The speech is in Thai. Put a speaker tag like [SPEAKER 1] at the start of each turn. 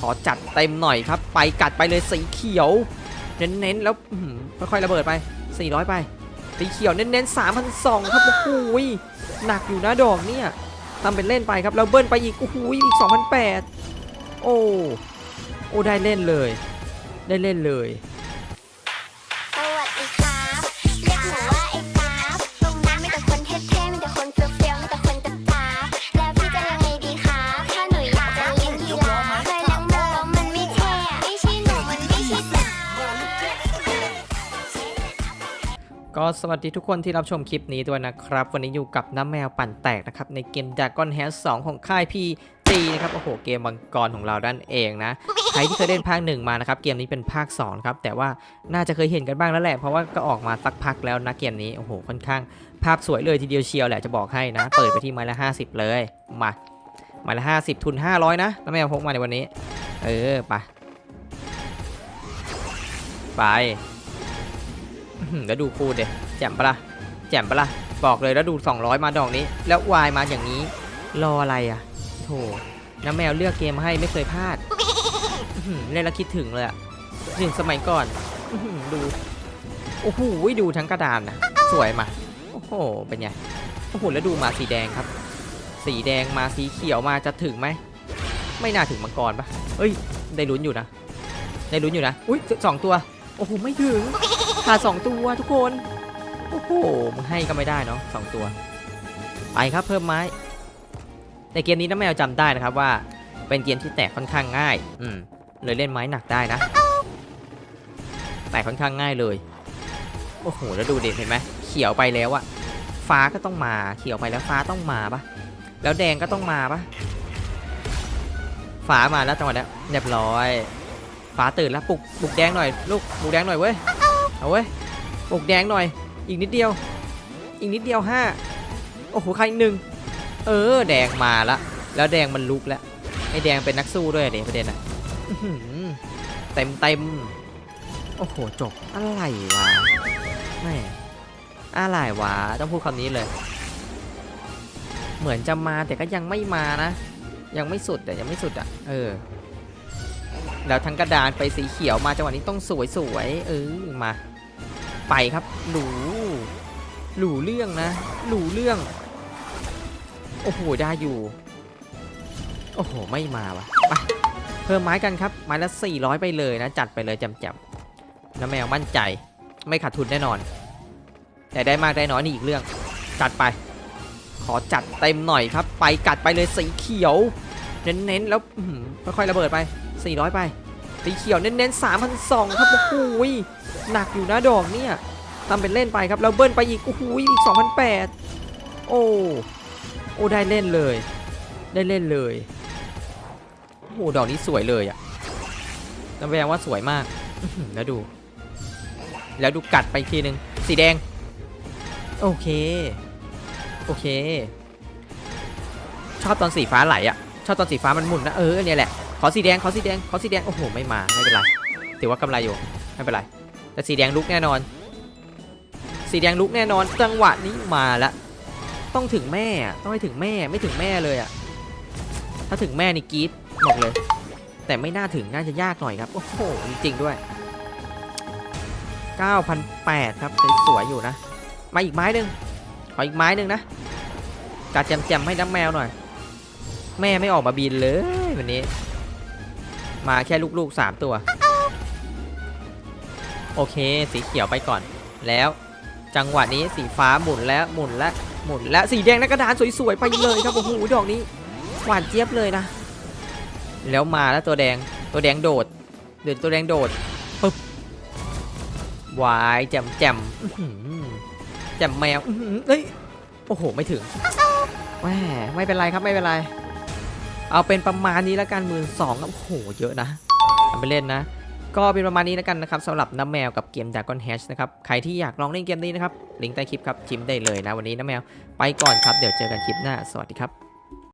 [SPEAKER 1] ขอจัดเต็มหน่อยครับ ไปกัดไปเลยสีเขียว เน้นๆแล้วค่อยๆระเบิดไป 400 ไป สีเขียวเน้นๆ3,200ครับโอ้โหยหนักอยู่นะดอกเนี่ยทำเป็นเล่นไปครับแล้วเบิ้ลไปอีกโอ้โหยอีก2,800โอ้โอ้ได้เล่นเลย ได้เล่นเลย
[SPEAKER 2] ก็
[SPEAKER 1] สวัสดีทุกคนที่รับชมคลิปนี้ด้วยนะครับ วันนี้อยู่กับน้ำแมวปั่นแตกนะครับ ในเกม Dragon h a s 2ของค่ายพี่จีนะครับ โอ้โห เกมมังกรของเราด้านเองนะ ใครที่เคยเล่นภาคหนึ่งมานะครับ เกมนี้เป็นภาค 2 ครับ แต่ว่าน่าจะเคยเห็นกันบ้างแล้วแหละ เพราะว่าก็ออกมาสักพักแล้วนะเกมนี้ โอ้โห ค่อนข้างภาพสวยเลยทีเดียวเชียวแหละจะบอกให้นะ เปิดไปที่ไม้ละ 50 เลย มาไม้ละ 50 ทุน 500 นะน้ำแมวพกมาในวันนี้ เออ ไป ไป แล้วดูคูณเดแจ่มปะล่ะแจ่มปะล่ะบอกเลยแล้วดู 200 มาดอกนี้ แล้ววายมาอย่างนี้ รออะไรอะโถน้ำแมวเลือกเกมให้ไม่เคยพลาดเล่นแล้วคิดถึงเลยอะถึงสมัยก่อนดูโอ้โหดูทั้งกระดานนะสวยมาโอ้โหเป็นไงโอ้โหแล้วดูมาสีแดงครับ สีแดงมาสีเขียวมาจะถึงไหมไม่น่าถึงมังกรปะเอ้ย ได้ลุ้นอยู่นะ ได้ลุ้นอยู่นะ อุ้ยสองตัว โอ้โห ไม่ถึง ขาดสองตัวทุกคน โอ้โหมึงให้ก็ไม่ได้เนาะสองตัว ไปครับเพิ่มไม้ ในเกมนี้น้าแมวจำได้นะครับว่า เป็นเกมที่แตกค่อนข้างง่าย อืม เลยเล่นไม้หนักได้นะ แตกค่อนข้างง่ายเลย โอ้โห แล้วดูเด็ดเห็นไหม เขียวไปแล้วอะฟ้าก็ต้องมา เขียวไปแล้วฟ้าต้องมาปะแล้วแดงก็ต้องมาปะฟ้ามาแล้วจังหวะนี้เรียบร้อย ฟ้าตื่นแล้วปลุกปลุกแดงหน่อยลูกปลุกแดงหน่อยเว้ย เอาเว้ยปกแดงหน่อย อีกนิดเดียว อีกนิดเดียวห้าโอ้โหใครอีกหนึ่งเออ แดงมาละ แล้วแดงมันลุกแล้วไอ้แดงเป็นนักสู้ด้วยเด็ประเด็นอะเต็มเต็มโอ้โหจบอะไรวะแม่อะไรวะต้องพูดคำนี้เลย เหมือนจะมาแต่ก็ยังไม่มานะ ยังไม่สุดแต่ยังไม่สุดอะ เออ แล้วทั้งกระดานไปสีเขียวมาจังหวะนี้ต้องสวยๆเออมา ไปครับ หลูหลูเรื่องนะ หลูเรื่อง โอ้โห ได้อยู่ โอ้โห ไม่มาวะไปเพิ่มไม้กันครับ ไม้ละ 400 ไปเลยนะ จัดไปเลยจำจำๆน้าแมวมั่นใจ ไม่ขาดทุนแน่นอน แต่ได้มากได้น้อยนี่อีกเรื่อง จัดไป ขอจัดเต็มหน่อยครับ ไปกัดไปเลยสีเขียว เน้นๆ แล้วค่อยๆระเบิดไป 400 ไป สีเขียวเน้นๆ3,200ครับโอ้โหยหนักอยู่นะดอกเนี่ยทำเป็นเล่นไปครับแล้วเบิ้ลไปอีกโอ้โหยอีก2,800โอ้โอ้ได้เล่นเลย ได้เล่นเลยโอ้โหดอกนี้สวยเลยอะน้ำแวงว่าสวยมากแล้วดู แล้วดูกัดไปอีกทีนึงสีแดง โอเค โอเค ชอบตอนสีฟ้าไหลอะชอบตอนสีฟ้ามันหมุนนะเออเนี่ยแหละ ขอสีแดงขอสีแดงขอสีแดงโอ้โหไม่มาไม่เป็นไรถือว่ากำไรอยู่ไม่เป็นไรแต่สีแดงลุกแน่นอน สีแดงลุกแน่นอนจังหวะนี้มาละต้องถึงแม่อะต้องให้ถึงแม่ไม่ถึงแม่เลยอะถ้าถึงแม่นี่กรีดบอกเลย แต่ไม่น่าถึงน่าจะยากหน่อยครับโอ้โหจริงๆด้วย9,800ครับสวยๆอยู่นะมาอีกไม้หนึ่งขออีกไม้หนึ่งนะกัดแจมๆให้น้ำแมวหน่อย แม่ไม่ออกมาบินเลยวันนี้ มาแค่ลูกๆ 3 ตัว โอเค สีเขียวไปก่อน แล้ว จังหวะนี้สีฟ้าหมุนแล้วหมุนแล้วหมุนแล้วสีแดงนกระดานสวยๆไปเลยครับโอ้โหดอกนี้หวานเจี๊ยบเลยนะ แล้วมาแล้วตัวแดงตัวแดงโดด เดือดตัวแดงโดดปึ๊บวายแจมแจมแจมแมวเฮ้ยโอ้โหไม่ถึงแหมไม่เป็นไรครับไม่เป็นไร เอาเป็นประมาณนี้แล้วกันหมื่นสองโอ้โหเยอะนะทำไปเล่นนะ ก็เป็นประมาณนี้แล้วกันนะครับสำหรับน้ำแมวกับเกมดากอนแฮชนะครับใครที่อยากลองเล่นเกมนี้นะครับลิงก์ใต้คลิปครับชิมได้เลยนะวันนี้น้ำแมวไปก่อนครับเดี๋ยวเจอกันคลิปหน้าสวัสดีครับ